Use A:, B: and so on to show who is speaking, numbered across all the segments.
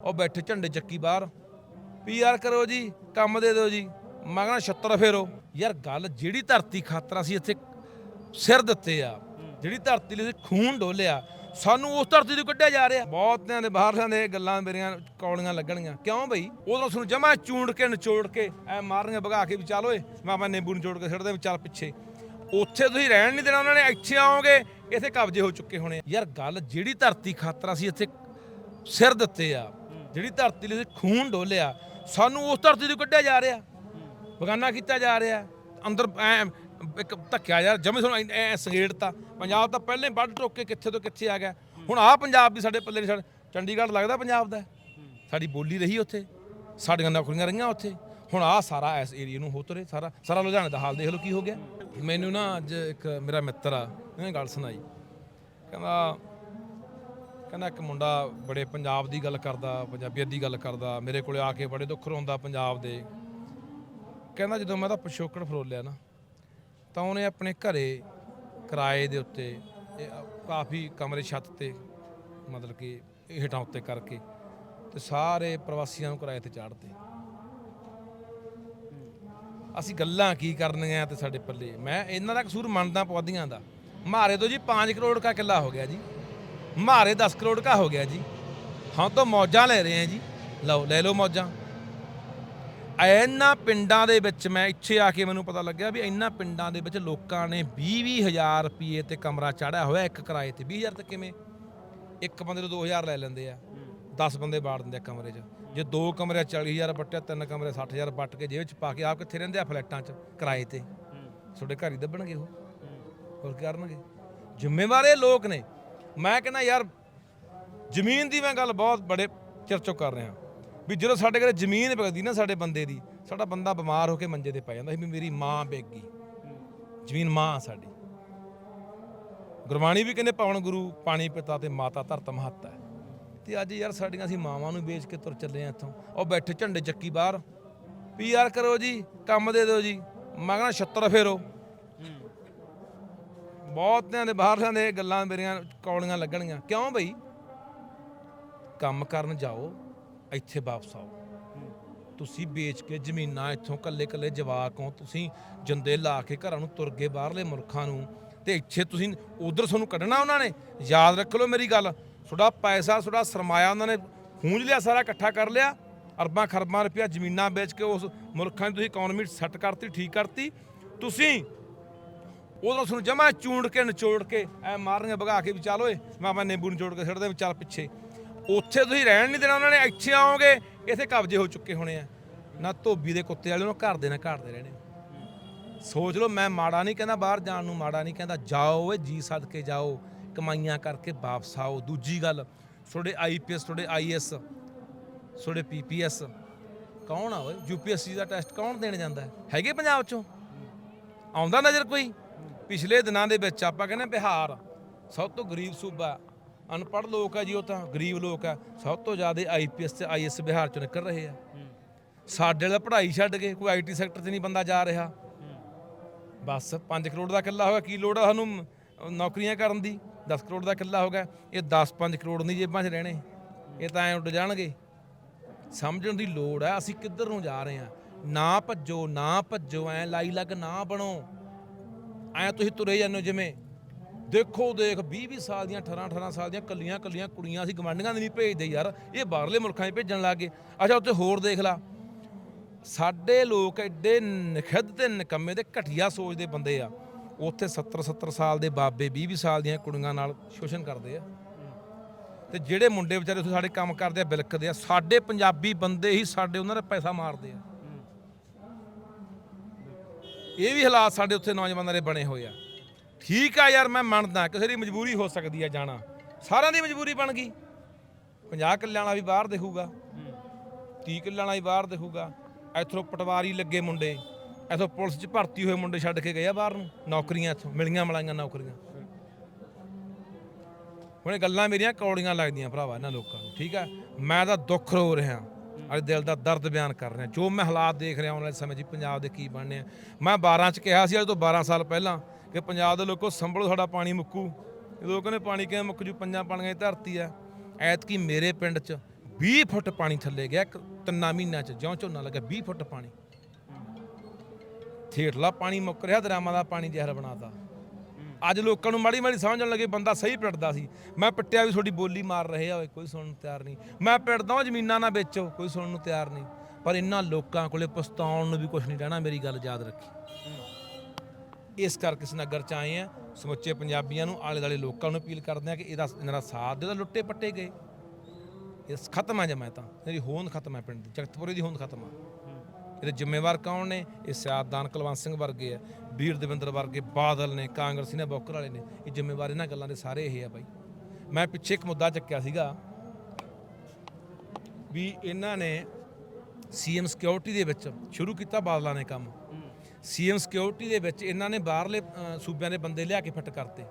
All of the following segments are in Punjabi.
A: ਉਹ ਬੈਠੇ ਝੰਡੇ ਚੱਕੀ ਬਾਹਰ। ਪੀਆਰ ਕਰੋ ਜੀ, ਕੰਮ ਦੇ ਦਿਓ ਜੀ। ਮੈਂ ਕਹਿੰਦਾ 76 ਫੇਰੋ। ਯਾਰ ਗੱਲ ਜਿਹੜੀ ਧਰਤੀ ਖਾਤਰ ਅਸੀਂ ਇੱਥੇ ਸਿਰ ਦਿੱਤੇ ਆ, ਜਿਹੜੀ ਧਰਤੀ ਲਈ ਅਸੀਂ ਖੂਨ ਡੋਲਿਆ, ਸਾਨੂੰ ਉਸ ਧਰਤੀ ਤੋਂ ਕੱਢਿਆ ਜਾ ਰਿਹਾ। ਬਹੁਤਿਆਂ ਦੇ ਬਾਹਰਲਿਆਂ ਦੇ ਗੱਲਾਂ ਮੇਰੀਆਂ ਕੌਲੀਆਂ ਲੱਗਣਗੀਆਂ। ਕਿਉਂ ਬਈ? ਉਦੋਂ ਸਾਨੂੰ ਜਮਾ ਚੂੰਡ ਕੇ, ਨਿਚੋੜ ਕੇ ਐ ਮਾਰਨੀਆਂ ਭਗਾ ਕੇ ਵੀ ਚੱਲ ਓਏ, ਮੈਂ ਆਪਾਂ ਨਿੰਬੂ ਨਿਚੋੜ ਕੇ ਛੱਡਦੇ ਵੀ ਚੱਲ ਪਿੱਛੇ। ਉੱਥੇ ਤੁਸੀਂ ਰਹਿਣ ਨਹੀਂ ਦੇਣਾ ਉਹਨਾਂ ਨੇ, ਇੱਥੇ ਆਓਗੇ, ਇੱਥੇ ਕਬਜ਼ੇ ਹੋ ਚੁੱਕੇ ਹੋਣੇ ਯਾਰ ਗੱਲ ਜਿਹੜੀ ਧਰਤੀ ਖਾਤਰ ਅਸੀਂ ਇੱਥੇ ਸਿਰ ਦਿੱਤੇ ਆ ਜਿਹੜੀ ਧਰਤੀ ਲਈ ਅਸੀਂ ਖੂਨ ਡੋਲਿਆ, ਸਾਨੂੰ ਉਸ ਧਰਤੀ ਤੋਂ ਕੱਢਿਆ ਜਾ ਰਿਹਾ। ਬਗਾਨਾ ਕੀਤਾ ਜਾ ਰਿਹਾ। ਅੰਦਰ ਐਂ, ਇੱਕ ਧੱਕਿਆ ਯਾਰ ਜਮੇ ਸਾਨੂੰ ਐ- ਐ ਸੰਗੇੜਤਾ। ਪੰਜਾਬ ਤਾਂ ਪਹਿਲਾਂ ਹੀ ਵੱਢ ਟੋਕ ਕੇ ਕਿੱਥੇ ਤੋਂ ਕਿੱਥੇ ਆ ਗਿਆ। ਹੁਣ ਆਹ ਪੰਜਾਬ ਵੀ ਸਾਡੇ ਪੱਲੇ ਨਹੀਂ ਛੱਡ ਚੰਡੀਗੜ੍ਹ ਲੱਗਦਾ ਪੰਜਾਬ ਦਾ। ਸਾਡੀ ਬੋਲੀ ਰਹੀ ਉੱਥੇ। ਸਾਡੀਆਂ ਨੌਕਰੀਆਂ ਰਹੀਆਂ ਉੱਥੇ। ਹੁਣ ਆਹ ਸਾਰਾ ਇਸ ਏਰੀਆ ਨੂੰ ਹੋ ਤੁਰੇ। ਸਾਰਾ ਸਾਰਾ ਲੁਧਿਆਣੇ ਦਾ ਹਾਲ ਦੇਖ ਲਓ ਕੀ ਹੋ ਗਿਆ। ਮੈਨੂੰ ਨਾ ਅੱਜ ਇੱਕ, ਮੇਰਾ ਮਿੱਤਰ ਆ ਇਹਨੇ ਗੱਲ ਸੁਣਾਈ। ਕਹਿੰਦਾ ਕਹਿੰਦਾ ਇੱਕ ਮੁੰਡਾ ਬੜੇ ਪੰਜਾਬ ਦੀ ਗੱਲ ਕਰਦਾ, ਪੰਜਾਬੀਅਤ ਦੀ ਗੱਲ ਕਰਦਾ, ਮੇਰੇ ਕੋਲੇ ਆ ਕੇ ਬੜੇ ਦੁੱਖ ਰੋਂਦਾ ਪੰਜਾਬ ਦੇ। ਕਹਿੰਦਾ ਜਦੋਂ ਮੈਂ ਤਾਂ ਪਿਛੋਕੜ ਫਰੋਲਿਆ ਨਾ, ਤਾਂ ਉਹਨੇ ਆਪਣੇ ਘਰੇ ਕਿਰਾਏ ਦੇ ਉੱਤੇ ਇਹ ਕਾਫੀ ਕਮਰੇ ਛੱਤ ਤੇ ਮਤਲਬ ਕਿ ਹੇਠਾਂ ਉੱਤੇ ਕਰਕੇ ਤੇ ਸਾਰੇ ਪ੍ਰਵਾਸੀਆਂ ਨੂੰ ਕਿਰਾਏ ਤੇ ਚਾੜਦੇ ਅਸੀਂ ਗੱਲਾਂ ਕੀ ਕਰਨੀਆਂ ਤੇ ਸਾਡੇ ਪੱਲੇ? ਮੈਂ ਇਹਨਾਂ ਦਾ ਕਸੂਰ ਮੰਨਦਾ ਪੌਦੀਆਂ ਦਾ। ਮਾਰੇ ਤੋਂ ਜੀ 5 ਕਰੋੜ ਦਾ ਕਿੱਲਾ ਹੋ ਗਿਆ ਜੀ। ਮਾਰੇ 10 ਕਰੋੜ ਦਾ ਹੋ ਗਿਆ ਜੀ। ਹਾਂ ਤਾਂ ਮੌਜਾਂ ਲੈ ਰਹੇ ਹਾਂ ਜੀ। ਲਓ ਲੈ ਲਓ ਮੌਜਾਂ। ਇਹਨਾਂ ਪਿੰਡਾਂ ਦੇ ਵਿੱਚ ਮੈਂ ਇੱਥੇ ਆ ਕੇ ਮੈਨੂੰ ਪਤਾ ਲੱਗਿਆ ਵੀ ਇਹਨਾਂ ਪਿੰਡਾਂ ਦੇ ਵਿੱਚ ਲੋਕਾਂ ਨੇ 20 ਹਜ਼ਾਰ ਰੁਪਏ ਤੇ ਕਮਰਾ ਚਾੜਿਆ ਹੋਇਆ ਇੱਕ ਕਿਰਾਏ ਤੇ। 20000 ਤੇ ਕਿਵੇਂ? ਇੱਕ ਬੰਦੇ ਤੋਂ 2000 ਲੈ ਲੈਂਦੇ ਆ। 10 ਬੰਦੇ ਬਾੜ ਦਿੰਦੇ ਆ ਕਮਰੇ 'ਚ। ਜੇ ਦੋ ਕਮਰੇ 40000 ਬੱਟਿਆ ਤਿੰਨ ਕਮਰੇ 60000 ਬੱਟ ਕੇ ਜੇਬ 'ਚ ਪਾ ਕੇ ਆਪ ਕਿੱਥੇ ਰਹਿੰਦੇ ਆ ਫਲੈਟਾਂ 'ਚ ਕਿਰਾਏ ਤੇ? ਤੁਹਾਡੇ ਘਰ ਹੀ ਦੱਬਣਗੇ ਉਹ? ਹੋਰ ਕੀ ਕਰਨਗੇ? ਜ਼ਿੰਮੇਵਾਰ ਇਹ ਲੋਕ ਨੇ। ਮੈਂ ਕਹਿੰਦਾ ਯਾਰ, ਜ਼ਮੀਨ ਦੀ ਮੈਂ ਗੱਲ ਬਹੁਤ ਬੜੇ ਚਰਚੋ ਕਰ ਰਿਹਾ। ਵੀ ਜਦੋਂ ਸਾਡੇ ਘਰੇ ਜ਼ਮੀਨ ਵਿਕਦੀ ਨਾ ਸਾਡੇ ਬੰਦੇ ਦੀ, ਸਾਡਾ ਬੰਦਾ ਬਿਮਾਰ ਹੋ ਕੇ ਮੰਜੇ ਤੇ ਪੈ ਜਾਂਦਾ ਸੀ ਵੀ ਮੇਰੀ ਮਾਂ ਵਿਕ ਗਈ। ਜ਼ਮੀਨ ਮਾਂ ਸਾਡੀ। ਗੁਰਬਾਣੀ ਵੀ ਕਹਿੰਦੇ ਪਵਨ ਗੁਰੂ ਪਾਣੀ ਪਿਤਾ ਤੇ ਮਾਤਾ ਧਰਤ ਮਹੱਤਾ ਹੈ। ਤੇ ਅੱਜ ਯਾਰ ਸਾਡੀਆਂ ਅਸੀਂ ਮਾਵਾਂ ਨੂੰ ਵੇਚ ਕੇ ਤੁਰ ਚੱਲੇ ਆ ਇੱਥੋਂ। ਉਹ ਬੈਠੇ ਝੰਡੇ ਚੱਕੀ ਬਾਹਰ। ਪੀਆਰ ਕਰੋ ਜੀ, ਕੰਮ ਦੇ ਦਿਓ ਜੀ। ਮੈਂ ਕਹਿੰਦਾ 76 ਫੇਰੋ। ਬਹੁਤਿਆਂ ਦੇ ਬਾਹਰਲਿਆਂ ਦੇ ਗੱਲਾਂ ਮੇਰੀਆਂ ਕੌਲੀਆਂ ਲੱਗਣਗੀਆਂ। ਕਿਉਂ ਬਈ? ਕੰਮ ਕਰਨ ਜਾਓ, ਇੱਥੇ ਵਾਪਸ ਆਓ। ਤੁਸੀਂ ਵੇਚ ਕੇ ਜ਼ਮੀਨਾਂ ਇੱਥੋਂ ਕੱਲੇ ਕੱਲੇ ਜਵਾਕ ਤੁਸੀਂ ਜੰਦੇ ਲਾ ਕੇ ਘਰਾਂ ਨੂੰ ਤੁਰ ਗਏ ਬਾਹਰਲੇ ਮੁਲਕਾਂ ਨੂੰ, ਤੇ ਇੱਥੇ ਤੁਸੀਂ ਉਧਰ ਤੁਹਾਨੂੰ ਕੱਢਣਾ ਉਹਨਾਂ ਨੇ। ਯਾਦ ਰੱਖ ਲਓ ਮੇਰੀ ਗੱਲ, ਤੁਹਾਡਾ ਪੈਸਾ, ਤੁਹਾਡਾ ਸਰਮਾਇਆ ਉਹਨਾਂ ਨੇ ਖੂੰਜ ਲਿਆ, ਸਾਰਾ ਇਕੱਠਾ ਕਰ ਲਿਆ। ਅਰਬਾਂ ਖਰਬਾਂ ਰੁਪਇਆ ਜ਼ਮੀਨਾਂ ਵੇਚ ਕੇ ਉਸ ਮੁਲਕਾਂ ਦੀ ਤੁਸੀਂ ਇਕਨੋਮੀ ਸੈੱਟ ਕਰਤੀ, ਠੀਕ ਕਰਤੀ। ਤੁਸੀਂ ਉਦੋਂ ਤੁਹਾਨੂੰ ਜਮਾ ਚੂੰਡ ਕੇ, ਨਿਚੋੜ ਕੇ, ਐ ਮਾਰਨੀਆਂ ਭਗਾ ਕੇ ਵੀ ਚੱਲ ਓਏ, ਮੈਂ ਮੈਂ ਨਿੰਬੂ ਨਿਚੋੜ ਕੇ ਛੱਡਦੇ ਵੀ ਚੱਲ ਪਿੱਛੇ। ਉੱਥੇ ਤੁਸੀਂ ਰਹਿਣ ਨਹੀਂ ਦੇਣਾ ਉਹਨਾਂ ਨੇ, ਇੱਥੇ ਆਓਗੇ, ਇੱਥੇ ਕਬਜ਼ੇ ਹੋ ਚੁੱਕੇ ਹੋਣੇ ਆ। ਨਾ ਧੋਬੀ ਦੇ ਕੁੱਤੇ ਵਾਲੇ, ਨੂੰ ਘਰ ਦੇ, ਨਾ ਘਰ ਦੇ ਰਹਿਣੇ। ਸੋਚ ਲਓ, ਮੈਂ ਮਾੜਾ ਨਹੀਂ ਕਹਿੰਦਾ ਬਾਹਰ ਜਾਣ ਨੂੰ, ਮਾੜਾ ਨਹੀਂ ਕਹਿੰਦਾ। ਜਾਓ ਓਏ, ਜੀ ਸਦਕੇ ਜਾਓ, ਕਮਾਈਆਂ ਕਰਕੇ ਵਾਪਸ ਆਓ। ਦੂਜੀ ਗੱਲ, ਤੁਹਾਡੇ ਆਈਪੀਐਸ ਤੁਹਾਡੇ ਆਈਐਸ ਤੁਹਾਡੇ ਪੀਪੀਐਸ ਕੌਣ ਆ ਓਏ? ਯੂਪੀਐਸਸੀ ਦਾ ਟੈਸਟ ਕੌਣ ਦੇਣ ਜਾਂਦਾ? ਹੈ ਹੈਗੇ ਪੰਜਾਬ ਚੋਂ? ਆਉਂਦਾ ਨਜ਼ਰ ਕੋਈ? ਪਿਛਲੇ ਦਿਨਾਂ ਦੇ ਵਿੱਚ ਆਪਾਂ ਕਹਿੰਦੇ ਬਿਹਾਰ ਸਭ ਤੋਂ ਗਰੀਬ ਸੂਬਾ ਅਨਪੜ੍ਹ ਲੋਕ ਆ ਜੀ ਉਹ ਤਾਂ, ਗਰੀਬ ਲੋਕ ਆ ਸਭ ਤੋਂ ਜ਼ਿਆਦਾ ਆਈਪੀਐਸ ਤੇ ਆਈਐਸ ਬਿਹਾਰ ਚੋਂ ਨਿਕਲ ਰਹੇ ਆ। ਸਾਡੇ ਵਾਲਾ ਪੜ੍ਹਾਈ ਛੱਡ ਕੇ ਕੋਈ ਆਈਟੀ ਸੈਕਟਰ 'ਚ ਨਹੀਂ ਬੰਦਾ ਜਾ ਰਿਹਾ। ਬਸ 5 ਕਰੋੜ ਦਾ ਕਿੱਲਾ ਹੋਇਆ, ਕੀ ਲੋੜ ਆ ਸਾਨੂੰ ਨੌਕਰੀਆਂ ਕਰਨ ਦੀ? 10 ਕਰੋੜ ਦਾ ਕਿੱਲਾ ਹੋ ਗਿਆ। ਇਹ 10 5 ਕਰੋੜ ਨਹੀਂ ਜੇਬਾਂ 'ਚ ਰਹਿਣੇ। ਇਹ ਤਾਂ ਐ ਉੱਡ ਜਾਣਗੇ। ਸਮਝਣ ਦੀ ਲੋੜ ਆ ਅਸੀਂ ਕਿੱਧਰ ਨੂੰ ਜਾ ਰਹੇ ਆ ਨਾ ਭੱਜੋ ਨਾ ਭੱਜੋ, ਐ ਲਾਈ ਲੱਗ ਨਾ ਬਣੋ। ਐ ਤੁਸੀਂ ਤੁਰੇ ਜਾਂਦੇ ਹੋ ਜਿਵੇਂ? ਦੇਖੋ, ਦੇਖ 20 20 ਸਾਲ ਦੀਆਂ 18 18 ਸਾਲ ਦੀਆਂ ਕੱਲੀਆਂ ਕੱਲੀਆਂ ਕੁੜੀਆਂ ਅਸੀਂ ਗਵਾਂਢੀਆਂ ਦੇ ਨਹੀਂ ਭੇਜਦੇ ਯਾਰ। ਇਹ ਬਾਹਰਲੇ ਮੁਲਕਾਂ 'ਚ ਭੇਜਣ ਲੱਗੇ ਅੱਛਾ, ਉੱਥੇ ਹੋਰ ਦੇਖ ਲਾ। ਸਾਡੇ ਲੋਕ ਐਡੇ ਨਖਿੱਧ ਤੇ ਨਿਕੰਮੇ ਤੇ ਘਟੀਆ ਸੋਚ ਦੇ ਬੰਦੇ ਆ। ਉੱਥੇ 70 70 ਸਾਲ ਦੇ ਬਾਬੇ 20 20 ਸਾਲ ਦੀਆਂ ਕੁੜੀਆਂ ਨਾਲ ਸ਼ੋਸ਼ਣ ਕਰਦੇ ਆ। ਤੇ ਜਿਹੜੇ ਮੁੰਡੇ ਵਿਚਾਰੇ ਉੱਥੇ ਸਾਡੇ ਕੰਮ ਕਰਦੇ ਆ, ਬਿਲਕਦੇ ਆ, ਸਾਡੇ ਪੰਜਾਬੀ ਬੰਦੇ ਹੀ ਸਾਡੇ ਉਹਨਾਂ ਦਾ ਪੈਸਾ ਮਾਰਦੇ ਆ। ਇਹ ਵੀ ਹਾਲਾਤ ਸਾਡੇ ਉੱਥੇ ਨੌਜਵਾਨਾਂ ਦੇ ਬਣੇ ਹੋਏ ਆ। ਠੀਕ ਆ ਯਾਰ, ਮੈਂ ਮੰਨਦਾ, ਕਿਸੇ ਦੀ ਮਜਬੂਰੀ ਹੋ ਸਕਦੀ ਆ ਜਾਣਾ। ਸਾਰਿਆਂ ਦੀ ਮਜਬੂਰੀ ਬਣ ਗਈ। 50 ਕਿੱਲਿਆਂ ਵਾਲਾ ਵੀ ਬਾਹਰ ਦੇਖੂਗਾ। 30 ਕਿੱਲਿਆਂ ਵਾਲਾ ਵੀ ਬਾਹਰ ਦੇਖੂਗਾ। ਇੱਥੋਂ ਪਟਵਾਰੀ ਲੱਗੇ ਮੁੰਡੇ। ਇੱਥੋਂ ਪੁਲਿਸ 'ਚ ਭਰਤੀ ਹੋਏ ਮੁੰਡੇ ਛੱਡ ਕੇ ਗਏ ਆ ਬਾਹਰ ਨੂੰ। ਨੌਕਰੀਆਂ ਇੱਥੋਂ, ਮਿਲੀਆਂ ਮਲਾਈਆਂ ਨੌਕਰੀਆਂ। ਹੁਣ ਇਹ ਗੱਲਾਂ ਮੇਰੀਆਂ ਕੌੜੀਆਂ ਲੱਗਦੀਆਂ ਭਰਾਵਾ ਇਹਨਾਂ ਲੋਕਾਂ ਨੂੰ, ਠੀਕ ਆ? ਮੈਂ ਤਾਂ ਦੁੱਖ ਰੋ ਰਿਹਾ। ਅੱਜ ਦਿਲ ਦਾ ਦਰਦ ਬਿਆਨ ਕਰ ਰਿਹਾ। ਜੋ ਮੈਂ ਹਾਲਾਤ ਦੇਖ ਰਿਹਾ ਆਉਣ ਵਾਲੇ ਸਮੇਂ 'ਚ ਪੰਜਾਬ ਦੇ ਕੀ ਬਣਨੇ ਆ। ਮੈਂ 12 'ਚ ਕਿਹਾ ਸੀ ਅੱਜ ਤੋਂ 12 ਸਾਲ ਪਹਿਲਾਂ ਕਿ ਪੰਜਾਬ ਦੇ ਲੋਕੋ ਸੰਭਲੋ ਸਾਡਾ ਪਾਣੀ ਮੁੱਕੂ। ਲੋਕ ਨੇ ਪਾਣੀ ਕਿਵੇਂ ਮੁੱਕ ਜੂ? ਪੰਜਾਂ ਪਾਣੀਆਂ ਦੀ ਧਰਤੀ ਆ। ਐਤਕੀ ਮੇਰੇ ਪਿੰਡ 'ਚ 20 ਫੁੱਟ ਪਾਣੀ ਥੱਲੇ ਗਿਆ ਇੱਕ ਤਿੰਨਾਂ ਮਹੀਨਿਆਂ ਚ। ਜਿਉਂ ਝੋਨਾ ਲੱਗਾ 20 ਫੁੱਟ ਪਾਣੀ। ਥੇਟਲਾ ਪਾਣੀ ਮੁੱਕ ਰਿਹਾ ਦਰਿਆਵਾਂ ਦਾ ਪਾਣੀ ਜ਼ਹਿਰ ਬਣਾਤਾ। ਅੱਜ ਲੋਕਾਂ ਨੂੰ ਮਾੜੀ ਮਾੜੀ ਸਮਝਣ ਲੱਗੇ, ਬੰਦਾ ਸਹੀ ਪਿੱਟਦਾ ਸੀ। ਮੈਂ ਪਿੱਟਿਆ ਵੀ ਤੁਹਾਡੀ ਬੋਲੀ ਮਾਰ ਰਹੇ ਆ, ਓਏ, ਕੋਈ ਸੁਣਨ ਨੂੰ ਤਿਆਰ ਨਹੀਂ। ਮੈਂ ਪਿੱਟਦਾ ਹਾਂ ਜ਼ਮੀਨਾਂ ਨਾ ਵੇਚੋ, ਕੋਈ ਸੁਣਨ ਨੂੰ ਤਿਆਰ ਨਹੀਂ। ਪਰ ਇਹਨਾਂ ਲੋਕਾਂ ਕੋਲੇ ਪਛਤਾਉਣ ਨੂੰ ਵੀ ਕੁਝ ਨਹੀਂ ਰਹਿਣਾ, ਮੇਰੀ ਗੱਲ ਯਾਦ ਰੱਖੀ। ਇਸ ਕਰਕੇ ਇਸ ਨਗਰ ਚ ਆਏ ਆ, ਸਮੁੱਚੇ ਪੰਜਾਬੀਆਂ ਨੂੰ ਆਲੇ ਦਾਲੇ ਲੋਕਾਂ ਨੂੰ ਅਪੀਲ ਕਰਦੇ ਆ ਕਿ ਇਹਦਾ, ਇਹਨਾਂ ਦਾ ਸਾਥ ਦਿਓ, ਤਾਂ ਲੁੱਟੇ ਪੱਟੇ ਗਏ। ਇਸ ਖਤਮ ਆ ਜਮੈਂ ਤਾਂ, ਇਹਦੀ ਹੋਂਦ ਖਤਮ ਹੈ ਪਿੰਡ ਦੀ, ਜਗਤਪੁਰੇ ਦੀ ਹੋਂਦ ਖਤਮ ਆ। ਇਹਦੇ ਜ਼ਿੰਮੇਵਾਰ ਕੌਣ ਨੇ? ਇਹ ਸਿਆਦਦਾਨ ਕੁਲਵੰਤ ਸਿੰਘ ਵਰਗੇ ਆ। ਵੀਰ ਦਵਿੰਦਰ ਵਰਗੇ ਬਾਦਲ ਨੇ ਕਾਂਗਰਸੀ ਨੇ ਬੋਕਰ ਵਾਲੇ ਨੇ। ਇਹ ਜ਼ਿੰਮੇਵਾਰ ਇਹਨਾਂ ਗੱਲਾਂ ਦੇ ਸਾਰੇ ਇਹ ਆ ਬਾਈ। ਮੈਂ ਪਿੱਛੇ ਇੱਕ ਮੁੱਦਾ ਚੱਕਿਆ ਸੀਗਾ ਵੀ ਇਹਨਾਂ ਨੇ ਸੀਐਮ ਸਿਕਿਉਰਿਟੀ ਦੇ ਵਿੱਚ ਸ਼ੁਰੂ ਕੀਤਾ ਬਾਦਲਾਂ ਨੇ ਕੰਮ। ਸੀਐਮ ਸਿਕਿਉਰਿਟੀ ਦੇ ਵਿੱਚ ਇਹਨਾਂ ਨੇ ਬਾਹਰਲੇ ਸੂਬਿਆਂ ਦੇ ਬੰਦੇ ਲਿਆ ਕੇ ਫਿੱਟ ਕਰਤੇ।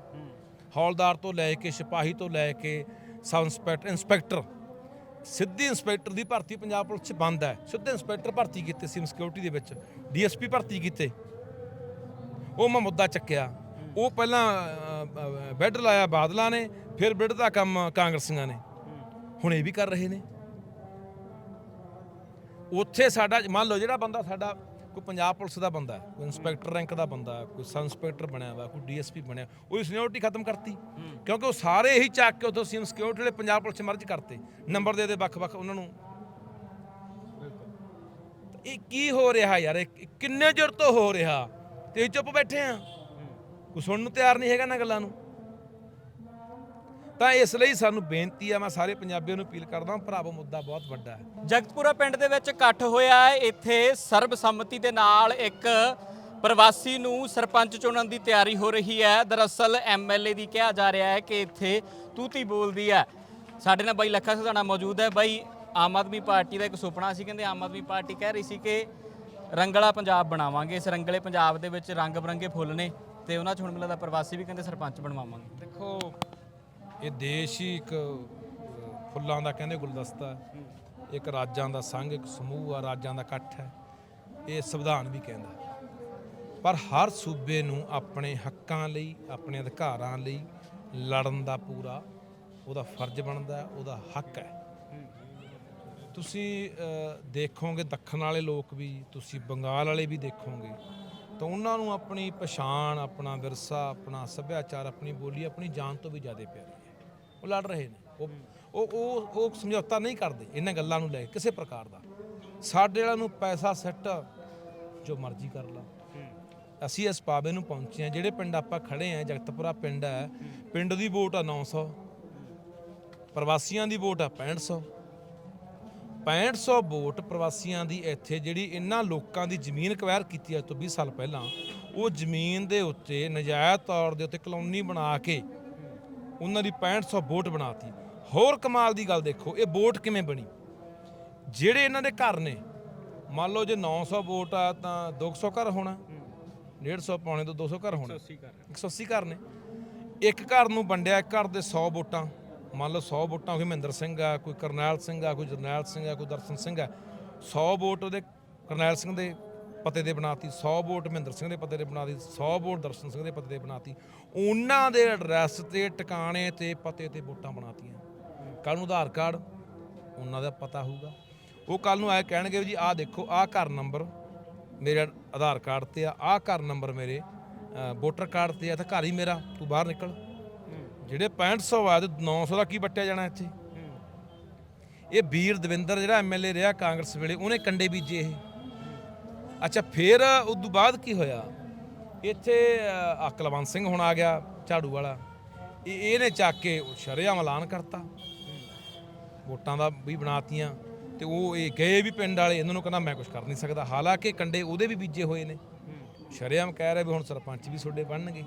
A: ਹੌਲਦਾਰ ਤੋਂ ਲੈ ਕੇ ਸਿਪਾਹੀ ਤੋਂ ਲੈ ਕੇ ਸਬ ਇੰਸਪੈਕਟਰ ਇੰਸਪੈਕਟਰ ਸਿੱਧੀ ਇੰਸਪੈਕਟਰ ਦੀ ਭਰਤੀ ਪੰਜਾਬ ਪੁਲਿਸ 'ਚ ਬੰਦ ਹੈ। ਸਿੱਧੇ ਇੰਸਪੈਕਟਰ ਭਰਤੀ ਕੀਤੇ ਸੀਐਮ ਸਿਕਿਉਰਿਟੀ ਦੇ ਵਿੱਚ। ਡੀਐਸਪੀ ਭਰਤੀ ਕੀਤੇ। ਉਹ ਮੈਂ ਮੁੱਦਾ ਚੱਕਿਆ। ਉਹ ਪਹਿਲਾਂ ਅ, ਬੈੱਡ ਲਾਇਆ ਬਾਦਲਾਂ ਨੇ ਫਿਰ ਬੈੱਡ ਦਾ ਕੰਮ ਕਾਂਗਰਸੀਆਂ ਨੇ। ਹੁਣ ਇਹ ਵੀ ਕਰ ਰਹੇ ਨੇ। ਉੱਥੇ ਸਾਡਾ ਮੰਨ ਲਓ ਜਿਹੜਾ ਬੰਦਾ ਸਾਡਾ ਕੋਈ ਪੰਜਾਬ ਪੁਲਿਸ ਦਾ ਬੰਦਾ ਕੋਈ ਇੰਸਪੈਕਟਰ ਰੈਂਕ ਦਾ ਬੰਦਾ ਕੋਈ ਸਬ ਇੰਸਪੈਕਟਰ ਬਣਿਆ ਵਾ ਕੋਈ ਡੀਐਸਪੀ ਬਣਿਆ ਉਹ ਸੀਨੀਅਰਟੀ ਖਤਮ ਕਰਤੀ। ਕਿਉਂਕਿ ਉਹ ਸਾਰੇ ਇਹੀ ਚੱਕ ਕੇ ਉਥੋਂ ਸੀਐਮ ਸਿਕਿਉਰਿਟੀ ਵਾਲੇ ਪੰਜਾਬ ਪੁਲਿਸ ਮਰਜ ਕਰਤੇ ਨੰਬਰ ਦੇ ਦੇ ਵੱਖ-ਵੱਖ ਉਹਨਾਂ ਨੂੰ। ਇਹ ਕੀ ਹੋ ਰਿਹਾ ਯਾਰ ਇਹ ਕਿੰਨੇ ਚਿਰ ਤੋਂ ਹੋ ਰਿਹਾ? ਤੇ ਚੁੱਪ ਬੈਠੇ ਆ। ਕੋਈ ਸੁਣਨ ਨੂੰ ਤਿਆਰ ਨਹੀਂ ਹੈਗਾ ਨਾ ਗੱਲਾਂ ਨੂੰ। ਤਾਂ ਇਸ ਲਈ ਸਾਨੂੰ ਬੇਨਤੀ ਆ ਮੈਂ ਸਾਰੇ ਪੰਜਾਬੀਆਂ ਨੂੰ ਅਪੀਲ ਕਰਦਾ ਭਰਾਵੋ ਮੁੱਦਾ ਬਹੁਤ ਵੱਡਾ ਹੈ।
B: ਜਗਤਪੁਰਾ ਪਿੰਡ ਦੇ ਵਿੱਚ ਇਕੱਠ ਹੋਇਆ ਹੈ। ਇੱਥੇ ਸਰਬਸੰਮਤੀ ਦੇ ਨਾਲ ਇੱਕ ਪ੍ਰਵਾਸੀ ਨੂੰ ਸਰਪੰਚ ਚੁਣਨ ਦੀ ਤਿਆਰੀ ਹੋ ਰਹੀ ਹੈ। ਦਰਅਸਲ ਐਮਐਲਏ ਦੀ ਕਿਹਾ ਜਾ ਰਿਹਾ ਹੈ ਕਿ ਇੱਥੇ ਤੂਤੀ ਬੋਲਦੀ ਹੈ। ਸਾਡੇ ਨਾਲ ਬਾਈ ਲੱਖਾ ਸਦਾਣਾ ਮੌਜੂਦ ਹੈ। ਬਾਈ ਆਮ ਆਦਮੀ ਪਾਰਟੀ ਦਾ ਇੱਕ ਸੁਪਨਾ ਸੀ ਕਹਿੰਦੇ ਆਮ ਆਦਮੀ ਪਾਰਟੀ ਕਹਿ ਰਹੀ ਸੀ ਕਿ ਰੰਗਲਾ ਪੰਜਾਬ ਬਣਾਵਾਂਗੇ। ਇਸ ਰੰਗਲੇ ਪੰਜਾਬ ਦੇ ਵਿੱਚ ਰੰਗ ਬਰੰਗੇ ਫੁੱਲ ਨੇ ਤੇ ਉਹਨਾਂ ਚ ਹੁਣ ਮਿਲਦਾ ਪ੍ਰਵਾਸੀ ਵੀ ਕਹਿੰਦੇ ਸਰਪੰਚ ਬਣਵਾਵਾਂਗੇ।
A: ਦੇਖੋ ਇਹ ਦੇਸ਼ ਹੀ ਇੱਕ ਫੁੱਲਾਂ ਦਾ ਕਹਿੰਦੇ ਗੁਲਦਸਤਾ ਹੈ। ਇੱਕ ਰਾਜਾਂ ਦਾ ਸੰਘ, ਇੱਕ ਸਮੂਹ ਆ, ਰਾਜਾਂ ਦਾ ਇਕੱਠ ਹੈ। ਇਹ ਸੰਵਿਧਾਨ ਵੀ ਕਹਿੰਦਾ ਪਰ ਹਰ ਸੂਬੇ ਨੂੰ ਆਪਣੇ ਹੱਕਾਂ ਲਈ, ਆਪਣੇ ਅਧਿਕਾਰਾਂ ਲਈ ਲੜਨ ਦਾ ਪੂਰਾ ਉਹਦਾ ਫਰਜ਼ ਬਣਦਾ ਉਹਦਾ ਹੱਕ ਹੈ। ਤੁਸੀਂ ਦੇਖੋਗੇ ਦੱਖਣ ਵਾਲੇ ਲੋਕ ਵੀ, ਤੁਸੀਂ ਬੰਗਾਲ ਵਾਲੇ ਵੀ ਦੇਖੋਗੇ, ਤਾਂ ਉਹਨਾਂ ਨੂੰ ਆਪਣੀ ਪਛਾਣ, ਆਪਣਾ ਵਿਰਸਾ, ਆਪਣਾ ਸੱਭਿਆਚਾਰ, ਆਪਣੀ ਬੋਲੀ, ਆਪਣੀ ਜਾਨ ਤੋਂ ਵੀ ਜ਼ਿਆਦਾ ਪਿਆਰੀ ਹੈ। ਉਹ ਲੜ ਰਹੇ ਨੇ। ਉਹ ਉਹ ਉਹ ਉਹ ਸਮਝੌਤਾ ਨਹੀਂ ਕਰਦੇ ਇਹਨਾਂ ਗੱਲਾਂ ਨੂੰ ਲੈ ਕੇ ਕਿਸੇ ਪ੍ਰਕਾਰ ਦਾ। ਸਾਡੇ ਵਾਲਿਆਂ ਨੂੰ ਪੈਸਾ ਸੈੱਟ ਜੋ ਮਰਜ਼ੀ ਕਰ ਲਾ। ਅਸੀਂ ਇਸ ਪਾਵੇ ਨੂੰ ਪਹੁੰਚੇ ਆ ਜਿਹੜੇ ਪਿੰਡ ਆਪਾਂ ਖੜੇ ਆ ਜਗਤਪੁਰਾ ਪਿੰਡ ਹੈ, ਪਿੰਡ ਦੀ ਵੋਟ ਆ 900 ਪ੍ਰਵਾਸੀਆਂ ਦੀ ਵੋਟ ਆ 6500 6500 ਵੋਟ ਪ੍ਰਵਾਸੀਆਂ ਦੀ ਇੱਥੇ ਜਿਹੜੀ ਇਹਨਾਂ ਲੋਕਾਂ ਦੀ ਜ਼ਮੀਨ ਅਕਵਾਇਰ ਕੀਤੀ ਅੱਜ ਤੋਂ 20 ਸਾਲ ਪਹਿਲਾਂ, ਉਹ ਜ਼ਮੀਨ ਦੇ ਉੱਤੇ ਨਜਾਇਜ਼ ਤੌਰ ਦੇ ਉੱਤੇ ਕਲੋਨੀ ਬਣਾ ਕੇ ਉਹਨਾਂ ਦੀ 6500 ਵੋਟ ਬਣਾਤੀ। ਹੋਰ ਕਮਾਲ ਦੀ ਗੱਲ ਦੇਖੋ ਇਹ ਵੋਟ ਕਿਵੇਂ ਬਣੀ? ਜਿਹੜੇ ਇਹਨਾਂ ਦੇ ਘਰ ਨੇ ਮੰਨ ਲਓ ਜੇ 900 ਵੋਟ ਆ ਤਾਂ 200 ਘਰ ਹੋਣਾ 150 ਪੌਣੇ ਤੋਂ 200 ਘਰ ਹੋਣਾ। 180 ਘਰ। ਨੇ। ਇੱਕ ਘਰ ਨੂੰ ਵੰਡਿਆ ਇੱਕ ਘਰ ਦੇ 100 ਵੋਟਾਂ। ਮੰਨ ਲਓ 100 ਵੋਟਾਂ ਕੋਈ ਮਹਿੰਦਰ ਸਿੰਘ ਆ ਕੋਈ ਕਰਨੈਲ ਸਿੰਘ ਆ ਕੋਈ ਜਰਨੈਲ ਸਿੰਘ ਆ ਕੋਈ ਦਰਸ਼ਨ ਸਿੰਘ ਆ। 100 ਵੋਟ ਉਹਦੇ ਕਰਨੈਲ ਸਿੰਘ ਦੇ ਪਤੇ ਦੇ ਬਣਾਤੀ 100 ਵੋਟ ਮਹਿੰਦਰ ਸਿੰਘ ਦੇ ਪਤੇ ਦੇ ਬਣਾਤੀ 100 ਵੋਟ ਦਰਸ਼ਨ ਸਿੰਘ ਦੇ ਪਤੇ ਦੇ ਬਣਾਤੀ। ਉਹਨਾਂ ਦੇ ਐਡਰੈਸ ਤੇ ਟਿਕਾਣੇ ਤੇ ਪਤੇ ਤੇ ਵੋਟਾਂ ਬਣਾਤੀਆਂ। ਕੱਲ ਨੂੰ ਆਧਾਰ ਕਾਰਡ ਉਹਨਾਂ ਦਾ ਪਤਾ ਹੋਊਗਾ। ਉਹ ਕੱਲ ਨੂੰ ਆਏ ਕਹਿਣਗੇ ਜੀ ਆਹ ਦੇਖੋ ਆਹ ਘਰ ਨੰਬਰ ਮੇਰੇ ਆਧਾਰ ਕਾਰਡ ਤੇ ਆ ਆਹ ਘਰ ਨੰਬਰ ਮੇਰੇ ਵੋਟਰ ਕਾਰਡ ਤੇ ਆ ਤਾਂ ਘਰ ਹੀ ਮੇਰਾ ਤੂੰ ਬਾਹਰ ਨਿਕਲ। ਜਿਹੜੇ 6500 ਆ ਤੇ 900 ਦਾ ਕੀ ਵੱਟਿਆ ਜਾਣਾ ਇੱਥੇ? ਇਹ ਵੀਰ ਦਵਿੰਦਰ ਜਿਹੜਾ ਐਮਐਲਏ ਰਿਹਾ ਕਾਂਗਰਸ ਵੇਲੇ ਉਹਨੇ ਕੰਡੇ ਬੀਜੇ ਇਹ। ਅੱਛਾ ਫਿਰ ਉਸ ਤੋਂ ਬਾਅਦ ਕੀ ਹੋਇਆ? ਇੱਥੇ ਅ, ਅਕਲਵੰਤ ਸਿੰਘ ਹੁਣ ਆ ਗਿਆ ਝਾੜੂ ਵਾਲਾ। ਇਹ ਇਹਨੇ ਚੱਕ ਕੇ ਸ਼ਰਿਆਮ ਐਲਾਨ ਕਰਤਾ। ਵੋਟਾਂ ਦਾ ਵੀ ਬਣਾਤੀਆਂ ਤੇ ਉਹ ਇਹ ਗਏ ਵੀ ਪਿੰਡ ਵਾਲੇ ਇਹਨਾਂ ਨੂੰ ਕਹਿੰਦਾ ਮੈਂ ਕੁਝ ਕਰ ਨਹੀਂ ਸਕਦਾ। ਹਾਲਾਂਕਿ ਕੰਡੇ ਉਹਦੇ ਵੀ ਬੀਜੇ ਹੋਏ ਨੇ। ਸ਼ਰਿਆਮ ਕਹਿ ਰਿਹਾ ਵੀ ਹੁਣ ਸਰਪੰਚ ਵੀ ਤੁਹਾਡੇ ਬਣਨਗੇ।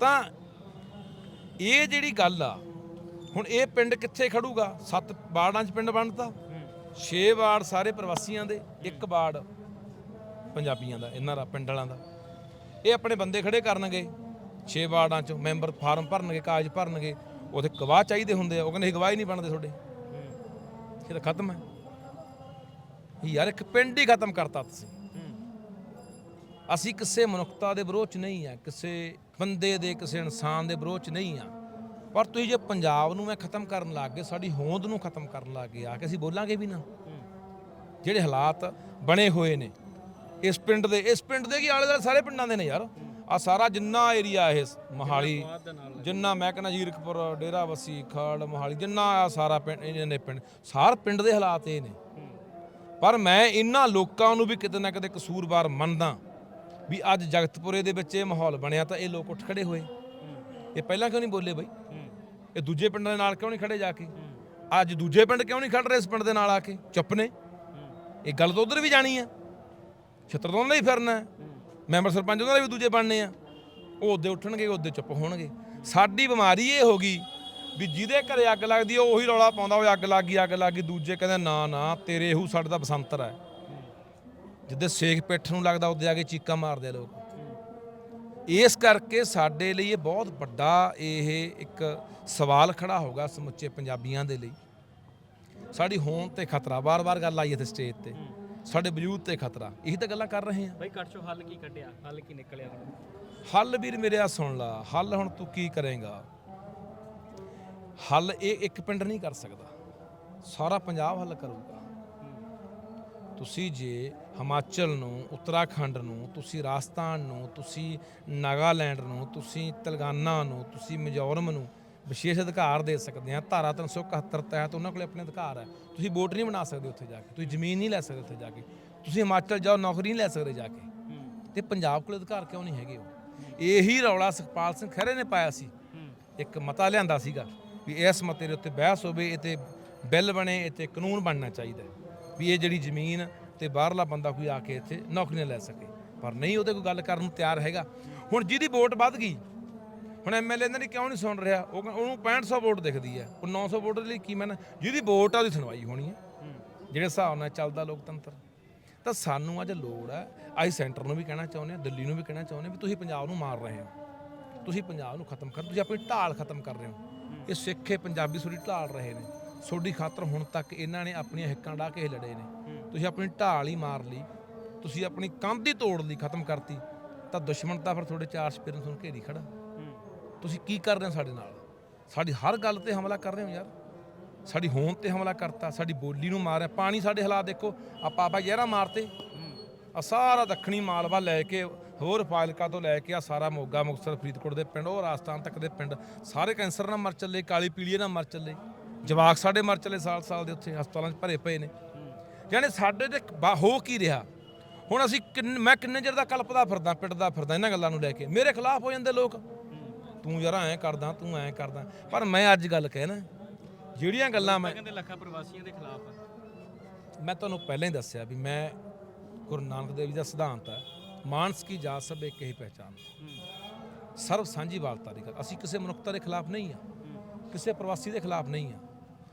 A: ਤਾਂ ਇਹ ਜਿਹੜੀ ਗੱਲ ਆ ਹੁਣ ਇਹ ਪਿੰਡ ਕਿੱਥੇ ਖੜੂਗਾ? ਸੱਤ ਵਾਰਡਾਂ 'ਚ ਪਿੰਡ ਬਣਦਾ 6 ਵਾਰਡ ਸਾਰੇ ਪ੍ਰਵਾਸੀਆਂ ਦੇ ਇੱਕ ਵਾਰਡ। ਪੰਜਾਬੀਆਂ ਦਾ, ਇਹਨਾਂ ਦਾ, ਪਿੰਡ ਵਾਲਿਆਂ ਦਾ। ਇਹ ਆਪਣੇ ਬੰਦੇ ਖੜੇ ਕਰਨਗੇ 6 ਵਾਰਡਾਂ 'ਚ ਮੈਂਬਰ ਫਾਰਮ ਭਰਨਗੇ, ਕਾਗਜ਼ ਭਰਨਗੇ ਉਹਦੇ ਗਵਾਹ ਚਾਹੀਦੇ ਹੁੰਦੇ ਆ, ਉਹ ਕਹਿੰਦੇ ਗਵਾਹ ਹੀ ਨਹੀਂ ਬਣਦੇ ਤੁਹਾਡੇ। ਇਹ ਤਾਂ ਖਤਮ ਹੈ। ਯਾਰ ਇੱਕ ਪਿੰਡ ਹੀ ਖਤਮ ਕਰਤਾ ਤੁਸੀਂ। ਅਸੀਂ ਕਿਸੇ ਮਨੁੱਖਤਾ ਦੇ ਵਿਰੋਧ ਚ ਨਹੀਂ ਆ, ਕਿਸੇ ਬੰਦੇ ਦੇ, ਕਿਸੇ ਇਨਸਾਨ ਦੇ ਵਿਰੋਧ ਚ ਨਹੀਂ ਆ। ਪਰ ਤੁਸੀਂ ਜੇ ਪੰਜਾਬ ਨੂੰ ਮੈਂ ਖਤਮ ਕਰਨ ਲੱਗ ਗਏ, ਸਾਡੀ ਹੋਂਦ ਨੂੰ ਖਤਮ ਕਰਨ ਲੱਗ ਗਏ, ਆ ਕੇ ਅਸੀਂ ਬੋਲਾਂਗੇ ਵੀ ਨਾ। ਜਿਹੜੇ ਹਾਲਾਤ ਬਣੇ ਹੋਏ ਨੇ ਇਸ ਪਿੰਡ ਦੇ, ਇਸ ਪਿੰਡ ਦੇ ਕੀ ਆਲੇ ਦੁਆਲੇ ਸਾਰੇ ਪਿੰਡਾਂ ਦੇ ਨੇ ਯਾਰ। ਆ ਸਾਰਾ ਜਿੰਨਾ ਏਰੀਆ ਇਹ ਮੋਹਾਲੀ, ਜਿੰਨਾ ਮੈਂ ਕਹਿੰਦਾ ਜੀਰਕਪੁਰ ਡੇਰਾਬੱਸੀ ਖੜ, ਮੋਹਾਲੀ, ਜਿੰਨਾ ਆ ਸਾਰਾ ਪਿੰਡ ਇਹਨਾਂ ਦੇ ਪਿੰਡ, ਸਾਰ ਪਿੰਡ ਦੇ ਹਾਲਾਤ ਇਹ ਨੇ। ਪਰ ਮੈਂ ਇਹਨਾਂ ਲੋਕਾਂ ਨੂੰ ਵੀ ਕਿਤੇ ਨਾ ਕਿਤੇ ਕਸੂਰਵਾਰ ਮੰਨਦਾ ਵੀ ਅੱਜ ਜਗਤਪੁਰੇ ਦੇ ਵਿੱਚ ਇਹ ਮਾਹੌਲ ਬਣਿਆ ਤਾਂ ਇਹ ਲੋਕ ਉੱਠ ਖੜੇ ਹੋਏ। ਇਹ ਪਹਿਲਾਂ ਕਿਉਂ ਨਹੀਂ ਬੋਲੇ ਬਈ? ਇਹ ਦੂਜੇ ਪਿੰਡਾਂ ਦੇ ਨਾਲ ਕਿਉਂ ਨਹੀਂ ਖੜੇ ਜਾ ਕੇ? ਅੱਜ ਦੂਜੇ ਪਿੰਡ ਕਿਉਂ ਨਹੀਂ ਖੜ ਰਹੇ ਇਸ ਪਿੰਡ ਦੇ ਨਾਲ ਆ ਕੇ? ਚੁੱਪ ਨੇ। ਇਹ ਗੱਲ ਤਾਂ ਉਧਰ ਵੀ ਜਾਣੀ ਆ। ਛਿੱਤਰ ਤੋਂ ਉਹਨਾਂ ਦਾ ਹੀ। ਫਿਰਨਾ ਮੈਂਬਰ ਸਰਪੰਚ ਉਹਨਾਂ ਦੇ ਵੀ ਦੂਜੇ ਬਣਨੇ ਆ। ਉਹ ਉਹਦੇ ਉੱਠਣਗੇ, ਉਹਦੇ ਚੁੱਪ ਹੋਣਗੇ। ਸਾਡੀ ਬਿਮਾਰੀ ਇਹ ਹੋ ਗਈ ਵੀ ਜਿਹਦੇ ਘਰੇ ਅੱਗ ਲੱਗਦੀ ਆ, ਉਹੀ ਰੌਲਾ ਪਾਉਂਦਾ ਉਹ ਅੱਗ ਲੱਗ ਗਈ, ਅੱਗ ਲੱਗ ਗਈ। ਦੂਜੇ ਕਹਿੰਦੇ, ਨਾ ਨਾ, ਤੇਰੇ ਇਹੂ ਸਾਡੇ ਦਾ ਬਸੰਤਰ ਹੈ ਜਿੱਦੇ ਸੇਖ ਪਿੱਠ ਨੂੰ ਲੱਗਦਾ, ਉਹਦੇ ਆ ਕੇ ਚੀਕਾਂ ਮਾਰਦੇ ਆ ਲੋਕ। ਇਸ ਕਰਕੇ ਸਾਡੇ ਲਈ ਇਹ ਬਹੁਤ ਵੱਡਾ ਇਹ ਇੱਕ ਸਵਾਲ ਖੜਾ ਹੋਗਾ ਸਮੁੱਚੇ ਪੰਜਾਬੀਆਂ ਦੇ ਲਈ। ਸਾਡੀ ਹੋਂਦ ਤੇ ਖਤਰਾ ਵਾਰ-ਵਾਰ ਗੱਲ ਆਈ ਇੱਥੇ ਸਟੇਜ ਤੇ। ਸਾਡੇ ਵਜੂਦ ਤੇ ਖਤਰਾ। ਇਹੀ ਤਾਂ ਗੱਲਾਂ ਕਰ ਰਹੇ ਹਾਂ।
B: ਬਈ ਕੱਟ ਚੋਂ ਹੱਲ ਕੀ ਕੱਢਿਆ? ਹੱਲ ਕੀ ਨਿਕਲਿਆ
A: ਹੱਲ ਵੀਰ ਮੇਰੇ ਆ ਸੁਣ ਲਾ। ਹੱਲ ਹੁਣ ਤੂੰ ਕੀ ਕਰੇਗਾ? ਹੱਲ ਇਹ ਇੱਕ ਪਿੰਡ ਨਹੀਂ ਕਰ ਸਕਦਾ। ਸਾਰਾ ਪੰਜਾਬ ਹੱਲ ਕਰੂਗਾ। ਤੁਸੀਂ ਜੇ ਹਿਮਾਚਲ ਨੂੰ ਉੱਤਰਾਖੰਡ ਨੂੰ ਤੁਸੀਂ ਰਾਜਸਥਾਨ ਨੂੰ ਤੁਸੀਂ ਨਾਗਾਲੈਂਡ ਨੂੰ ਤੁਸੀਂ ਤੇਲੰਗਾਨਾ ਨੂੰ ਤੁਸੀਂ ਮਿਜ਼ੋਰਮ ਨੂੰ ਵਿਸ਼ੇਸ਼ ਅਧਿਕਾਰ ਦੇ ਸਕਦੇ ਆ ਧਾਰਾ 371 ਤਹਿਤ ਉਹਨਾਂ ਕੋਲੇ ਆਪਣੇ ਅਧਿਕਾਰ ਹੈ। ਤੁਸੀਂ ਵੋਟ ਨਹੀਂ ਬਣਾ ਸਕਦੇ ਉੱਥੇ ਜਾ ਕੇ, ਤੁਸੀਂ ਜ਼ਮੀਨ ਨਹੀਂ ਲੈ ਸਕਦੇ ਉੱਥੇ ਜਾ ਕੇ। ਤੁਸੀਂ ਹਿਮਾਚਲ ਜਾਓ, ਨੌਕਰੀ ਨਹੀਂ ਲੈ ਸਕਦੇ ਜਾ ਕੇ। ਤੇ ਪੰਜਾਬ ਕੋਲ ਅਧਿਕਾਰ ਕਿਉਂ ਨਹੀਂ ਹੈਗੇ ਉਹ? ਇਹੀ ਰੌਲਾ ਸੁਖਪਾਲ ਸਿੰਘ ਖਹਿਰੇ ਨੇ ਪਾਇਆ ਸੀ। ਇੱਕ ਮਤਾ ਲਿਆਂਦਾ ਸੀਗਾ ਵੀ ਇਸ ਮਤੇ ਦੇ ਉੱਤੇ ਬਹਿਸ ਹੋਵੇ, ਇਹ ਤੇ ਬਿੱਲ ਬਣੇ, ਇਹ ਤੇ ਕਾਨੂੰਨ ਬਣਨਾ ਚਾਹੀਦਾ ਵੀ ਇਹ ਜਿਹੜੀ ਜ਼ਮੀਨ ਤੇ ਬਾਹਰਲਾ ਬੰਦਾ ਕੋਈ ਆ ਕੇ ਇੱਥੇ ਨੌਕਰੀ ਨਾ ਲੈ ਸਕੇ। ਪਰ ਨਹੀਂ, ਉਹਦੇ ਕੋਈ ਗੱਲ ਕਰਨ ਨੂੰ ਤਿਆਰ ਹੈਗਾ। ਹੁਣ ਜਿਹਦੀ ਵੋਟ ਵੱਧ ਗਈ ਹੁਣ ਐਮਐਲਏ ਇਹਨਾਂ ਦੀ ਕਿਉਂ ਨਹੀਂ ਸੁਣ ਰਿਹਾ? ਉਹ ਕਹਿੰਦਾ ਉਹਨੂੰ 6500 ਵੋਟ ਦਿਖਦੀ ਹੈ। ਉਹ 900 ਵੋਟ ਦੇ ਲਈ ਕੀ ਮੈਂ ਜਿਹਦੀ ਵੋਟ ਆ ਉਹਦੀ ਸੁਣਵਾਈ ਹੋਣੀ ਹੈ। ਜਿਹੜੇ ਹਿਸਾਬ ਨਾਲ ਚੱਲਦਾ ਲੋਕਤੰਤਰ। ਤਾਂ ਸਾਨੂੰ ਅੱਜ ਲੋੜ ਹੈ, ਅਸੀਂ ਸੈਂਟਰ ਨੂੰ ਵੀ ਕਹਿਣਾ ਚਾਹੁੰਦੇ ਹਾਂ, ਦਿੱਲੀ ਨੂੰ ਵੀ ਕਹਿਣਾ ਚਾਹੁੰਦੇ ਹਾਂ ਵੀ ਤੁਸੀਂ ਪੰਜਾਬ ਨੂੰ ਮਾਰ ਰਹੇ ਹੋ। ਤੁਸੀਂ ਪੰਜਾਬ ਨੂੰ ਖਤਮ ਕਰ, ਤੁਸੀਂ ਆਪਣੀ ਢਾਲ ਖਤਮ ਕਰ ਰਹੇ ਹੋ। ਇਹ ਸਿੱਖੇ ਪੰਜਾਬੀ ਤੁਹਾਡੀ ਢਾਲ ਰਹੇ ਨੇ। ਤੁਹਾਡੀ ਖਾਤਰ ਹੁਣ ਤੱਕ ਇਹਨਾਂ ਨੇ ਆਪਣੀਆਂ ਹਿੱਕਾਂ ਢਾ ਕੇ ਇਹ ਲੜੇ ਨੇ। ਤੁਸੀਂ ਆਪਣੀ ਢਾਲ ਹੀ ਮਾਰ ਲਈ। ਤੁਸੀਂ ਆਪਣੀ ਕੰਧ ਹੀ ਤੋੜ ਲਈ, ਖਤਮ ਕਰਤੀ। ਤਾਂ ਦੁਸ਼ਮਣ ਤਾਂ ਫਿਰ ਤੁਹਾਡੇ ਚਾਰ ਸਪੇਰਾਂ ਤੁਹਾਨੂੰ ਘੇਰੀ ਖੜਾ ਤੁਸੀਂ ਕੀ ਕਰ ਰਹੇ ਹੋ ਸਾਡੇ ਨਾਲ? ਸਾਡੀ ਹਰ ਗੱਲ ਤੇ ਹਮਲਾ ਕਰ ਰਹੇ ਹੋ ਯਾਰ। ਸਾਡੀ ਹੋਂਦ ਤੇ ਹਮਲਾ ਕਰਤਾ, ਸਾਡੀ ਬੋਲੀ ਨੂੰ ਮਾਰਿਆ। ਪਾਣੀ ਸਾਡੇ ਹਾਲਾਤ ਦੇਖੋ ਆ ਪਾਪਾ ਯਾਰਾ ਮਾਰਤੇ। ਆ ਸਾਰਾ ਦੱਖਣੀ ਮਾਲਵਾ ਲੈ ਕੇ, ਹੋਰ ਫਾਜ਼ਿਲਕਾ ਤੋਂ ਲੈ ਕੇ ਆ ਸਾਰਾ ਮੋਗਾ, ਮੁਕਤਸਰ, ਫਰੀਦਕੋਟ ਦੇ ਪਿੰਡ ਉਹ ਰਾਜਸਥਾਨ ਤੱਕ ਦੇ ਪਿੰਡ, ਸਾਰੇ ਕੈਂਸਰ ਨਾਲ ਮਰ ਚੱਲੇ, ਕਾਲੀ ਪੀਲੀਏ ਨਾਲ ਮਰ ਚੱਲੇ। ਜਵਾਕ ਸਾਡੇ ਮਰ ਚੱਲੇ ਸਾਲ ਸਾਲ ਦੇ ਉੱਥੇ, ਹਸਪਤਾਲਾਂ 'ਚ ਭਰੇ ਪਏ ਨੇ। ਯਾਨੀ ਸਾਡੇ ਤੇ ਬਾ- ਹੋ ਕੀ ਰਿਹਾ? ਹੁਣ ਅਸੀਂ ਕਿੰਨ- ਮੈਂ ਕਿੰਨੇ ਚਿਰ ਦਾ ਕਲਪਦਾ ਫਿਰਦਾ ਪਿੱਟਦਾ ਫਿਰਦਾ, ਇਹਨਾਂ ਗੱਲਾਂ ਨੂੰ ਲੈ ਕੇ। ਮੇਰੇ ਖਿਲਾਫ ਹੋ ਜਾਂਦੇ ਲੋਕ। ਤੂੰ ਯਾਰ ਐਂ ਕਰਦਾ ਤੂੰ ਐਂ ਕਰਦਾ। ਪਰ ਮੈਂ ਅੱਜ ਗੱਲ ਕਹਿਣਾ ਜਿਹੜੀਆਂ ਗੱਲਾਂ ਮੈਂ
B: ਕਹਿੰਦੇ ਲੱਖਾਂ ਪ੍ਰਵਾਸੀਆਂ ਦੇ ਖਿਲਾਫ
A: ਮੈਂ ਤੁਹਾਨੂੰ ਪਹਿਲਾਂ ਹੀ ਦੱਸਿਆ ਵੀ ਮੈਂ ਗੁਰੂ ਨਾਨਕ ਦੇਵ ਜੀ ਦਾ ਸਿਧਾਂਤ ਹੈ ਮਾਨਸ ਕੀ ਜਾਤ ਸਭ ਇੱਕ ਹੀ ਪਹਿਚਾਨ ਸਰਬ ਸਾਂਝੀ ਵਾਲਤਾ ਦੀ ਗੱਲ। ਅਸੀਂ ਕਿਸੇ ਮਨੁੱਖਤਾ ਦੇ ਖਿਲਾਫ ਨਹੀਂ ਆ ਕਿਸੇ ਪ੍ਰਵਾਸੀ ਦੇ ਖਿਲਾਫ ਨਹੀਂ ਆ।